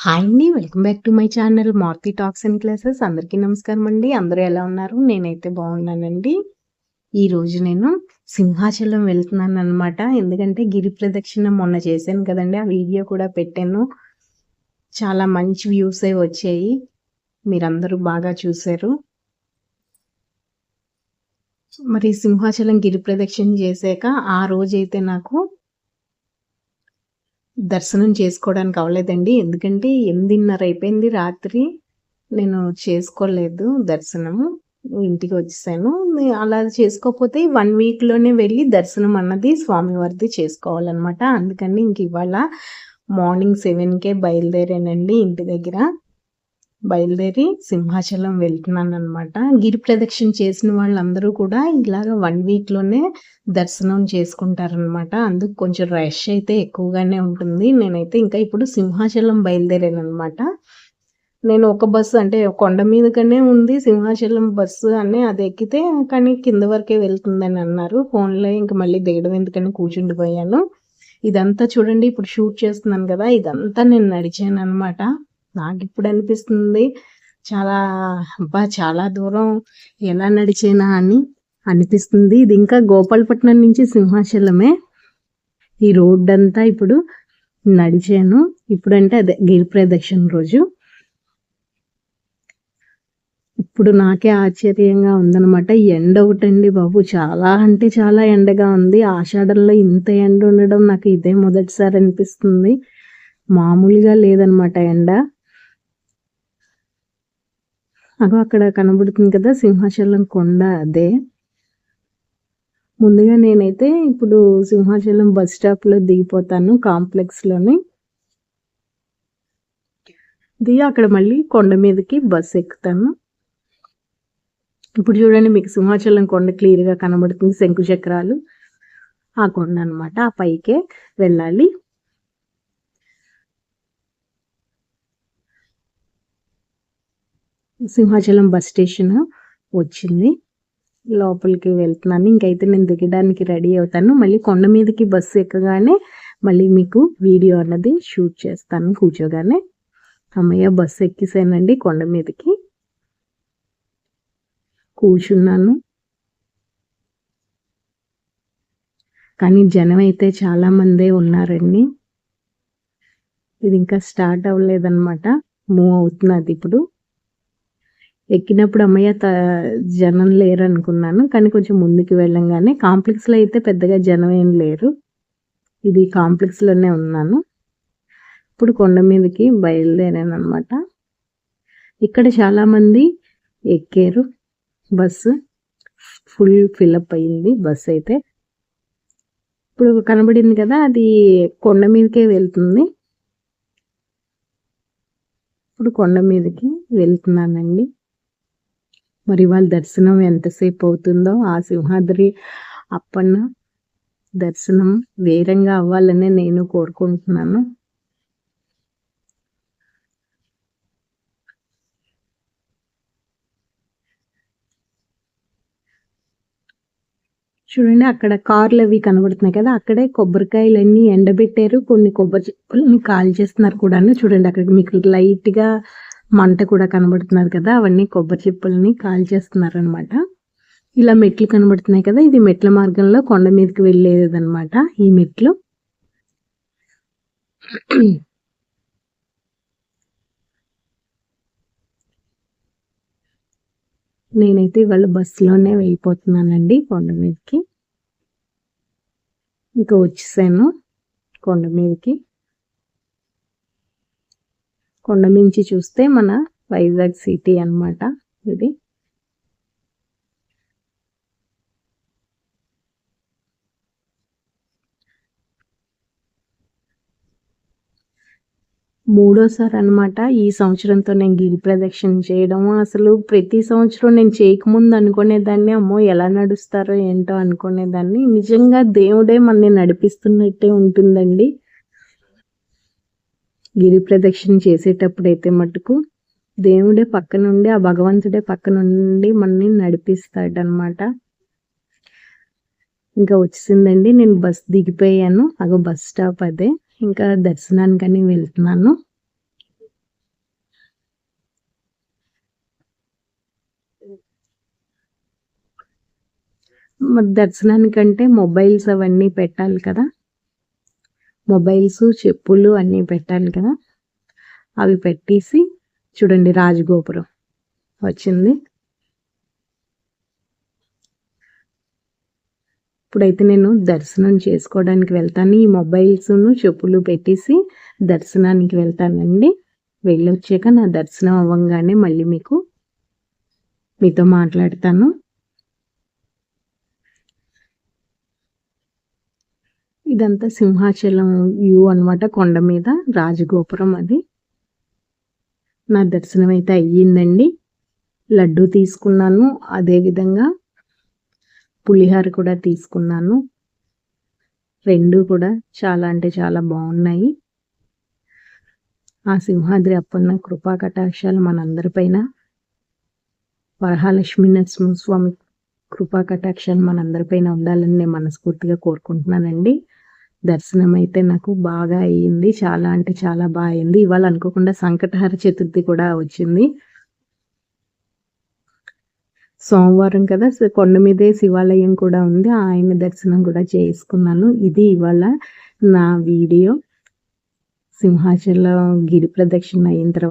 Hi అండి welcome back to my channel Marthi talks and classes అందరికీ నమస్కారం అండి. అందరూ ఎలా ఉన్నారు? నేనైతే బాగున్నానండి. ఈరోజు నేను సింహాచలం వెళ్తున్నాను అనమాట ఎందుకంటే గిరి ప్రదక్షిణ మొన్న చేశాను కదండి. ఆ వీడియో కూడా పెట్టాను. చాలా మంచి వ్యూస్ అవి వచ్చాయి. మీరందరూ బాగా చూశారు. మరి సింహాచలం గిరి ప్రదక్షిణ చేశాక ఆ రోజైతే నాకు దర్శనం చేసుకోవడానికి అవ్వలేదండి. ఎందుకంటే ఎనిమిదిన్నర అయిపోయింది రాత్రి. నేను చేసుకోలేదు దర్శనము. ఇంటికి వచ్చేసాను. అలా చేసుకోకపోతే వన్ వీక్లోనే వెళ్ళి దర్శనం అన్నది స్వామివారిది చేసుకోవాలన్నమాట. అందుకని ఇంక ఇవాళ మార్నింగ్ సెవెన్కే బయలుదేరానండి ఇంటి దగ్గర. బయలుదేరి సింహాచలం వెళ్తున్నాను అనమాట గిరి ప్రదక్షిణ చేసిన వాళ్ళందరూ కూడా ఇలాగ వన్ వీక్లోనే దర్శనం చేసుకుంటారనమాట అందుకు కొంచెం రష్ అయితే ఎక్కువగానే ఉంటుంది. నేనైతే ఇంకా ఇప్పుడు సింహాచలం బయలుదేరాను అనమాట నేను ఒక బస్సు అంటే కొండ మీదకనే ఉంది. సింహాచలం బస్సు అని అది ఎక్కితే కానీ కింద వరకే వెళ్తుందని అన్నారు. ఫోన్లో ఇంకా మళ్ళీ దిగడం ఎందుకని కూర్చుండిపోయాను. ఇదంతా చూడండి ఇప్పుడు షూట్ చేస్తున్నాను కదా. ఇదంతా నేను నడిచాను అనమాట నాకు ఇప్పుడు అనిపిస్తుంది చాలా అబ్బా చాలా దూరం ఎలా నడిచేనా అని అనిపిస్తుంది. ఇది ఇంకా గోపాలపట్నం నుంచి సింహాచలమే. ఈ రోడ్ అంతా ఇప్పుడు నడిచాను. ఇప్పుడంటే అదే గిరి ప్రదక్షిణ రోజు. ఇప్పుడు నాకే ఆశ్చర్యంగా ఉందన్నమాట. ఎండ ఒకటండి బాబు. చాలా అంటే చాలా ఎండగా ఉంది. ఆషాఢంలో ఇంత ఎండ ఉండడం నాకు ఇదే మొదటిసారి అనిపిస్తుంది. మామూలుగా లేదనమాట ఎండ. అగో అక్కడ కనబడుతుంది కదా సింహాచలం కొండ అదే. ముందుగా నేనైతే ఇప్పుడు సింహాచలం బస్ స్టాప్లో దిగిపోతాను కాంప్లెక్స్లోని. దిగి అక్కడ మళ్ళీ కొండ మీదకి బస్ ఎక్కుతాను. ఇప్పుడు చూడండి మీకు సింహాచలం కొండ క్లియర్గా కనబడుతుంది శంకు చక్రాలు ఆ కొండ అనమాట ఆ పైకే వెళ్ళాలి. సింహాచలం బస్ స్టేషన్ వచ్చింది. లోపలికి వెళ్తున్నాను. ఇంకైతే నేను దిగడానికి రెడీ అవుతాను. మళ్ళీ కొండ మీదకి బస్సు ఎక్కగానే మళ్ళీ మీకు వీడియో అన్నది షూట్ చేస్తాను కూర్చోగానే. అమ్మయ్య బస్సు ఎక్కిసానండి కొండ మీదకి. కూర్చున్నాను. కానీ జనం అయితే చాలామందే ఉన్నారండి. ఇది ఇంకా స్టార్ట్ అవ్వలేదన్నమాట. మూవ్ అవుతున్నది ఇప్పుడు. ఎక్కినప్పుడు అమ్మయ్య త జనం లేరు అనుకున్నాను కానీ కొంచెం ముందుకు వెళ్ళంగానే కాంప్లెక్స్లో అయితే పెద్దగా జనం ఏం లేరు. ఇది కాంప్లెక్స్లోనే ఉన్నాను. ఇప్పుడు కొండ మీదకి బయలుదేరాను అనమాట ఇక్కడ చాలామంది ఎక్కారు. బస్సు ఫుల్ ఫిల్అప్ అయ్యింది బస్ అయితే. ఇప్పుడు కనబడింది కదా అది కొండ మీదకే వెళ్తుంది. ఇప్పుడు కొండ మీదకి వెళ్తున్నానండి. మరి వాళ్ళ దర్శనం ఎంతసేపు అవుతుందో ఆ సింహాద్రి అప్పన్న దర్శనం వేరంగా అవ్వాలని నేను కోరుకుంటున్నాను. చూడండి అక్కడ కార్లు అవి కనబడుతున్నాయి కదా అక్కడే కొబ్బరికాయలన్నీ ఎండబెట్టారు. కొన్ని కొబ్బరి చెప్పుల్ని కాల్ చేస్తున్నారు కూడా చూడండి అక్కడ మీకు లైట్గా మంట కూడా కనబడుతున్నారు కదా అవన్నీ కొబ్బరి చిప్పలని కాల్చేస్తున్నారు అనమాట ఇలా మెట్లు కనబడుతున్నాయి కదా ఇది మెట్ల మార్గంలో కొండ మీదకి వెళ్ళేదనమాట ఈ మెట్లు. నేనైతే ఇవాళ బస్సులోనే వెళ్ళిపోతున్నానండి కొండ మీదకి. ఇంకా వచ్చేసాను కొండ మీదకి. కొండ మించి చూస్తే మన వైజాగ్ సిటీ అనమాట ఇది. మూడోసారి అనమాట ఈ సంవత్సరంతో నేను గిరి ప్రదక్షిణ చేయడం. అసలు ప్రతి సంవత్సరం నేను చేయకముందు అనుకునేదాన్ని అమ్మో ఎలా నడుస్తారో ఏంటో అనుకునేదాన్ని. నిజంగా దేవుడే మనని నడిపిస్తున్నట్టే ఉంటుందండి. గిరి ప్రదక్షిణ చేసేటప్పుడు అయితే మటుకు దేవుడే పక్కనుండి ఆ భగవంతుడే పక్కనుండి మనని నడిపిస్తాడనమాట ఇంకా వచ్చిందండి నేను బస్ దిగిపోయాను. అగో బస్ స్టాప్ అదే. ఇంకా దర్శనానికని వెళ్తున్నాను. దర్శనానికంటే మొబైల్స్ అవన్నీ పెట్టాలి కదా. మొబైల్స్ చెప్పులు అన్నీ పెట్టాలి కదా. అవి పెట్టేసి చూడండి రాజగోపురం వచ్చింది. ఇప్పుడైతే నేను దర్శనం చేసుకోవడానికి వెళ్తాను. ఈ మొబైల్స్ను చెప్పులు పెట్టేసి దర్శనానికి వెళ్తానండి. వెళ్ళొచ్చాక నా దర్శనం అవ్వగానే మళ్ళీ మీకు మీతో మాట్లాడతాను. ఇదంతా సింహాచలం వ్యూ అనమాట కొండ మీద రాజగోపురం అది. నా దర్శనం అయితే అయ్యిందండి. లడ్డు తీసుకున్నాను అదేవిధంగా పులిహార కూడా తీసుకున్నాను. రెండు కూడా చాలా అంటే చాలా బాగున్నాయి. ఆ సింహాద్రి అప్పన్న కృపా కటాక్షాలు మనందరిపైన వరహాలక్ష్మీ నరసింహస్వామి కృపా కటాక్షాలు మనందరిపైన ఉండాలని నేను మనస్ఫూర్తిగా కోరుకుంటున్నానండి. దర్శనం అయితే నాకు బాగా అయ్యింది. చాలా అంటే చాలా బాగా అయింది ఇవాళ అనుకోకుండా సంకటహర చతుర్థి కూడా వచ్చింది. సోమవారం కదా కొండ మీదే శివాలయం కూడా ఉంది. ఆయన దర్శనం కూడా చేసుకున్నాను. ఇది ఇవాళ నా వీడియో. సింహాచలం గిరి ప్రదక్షిణ అయిన తర్వాత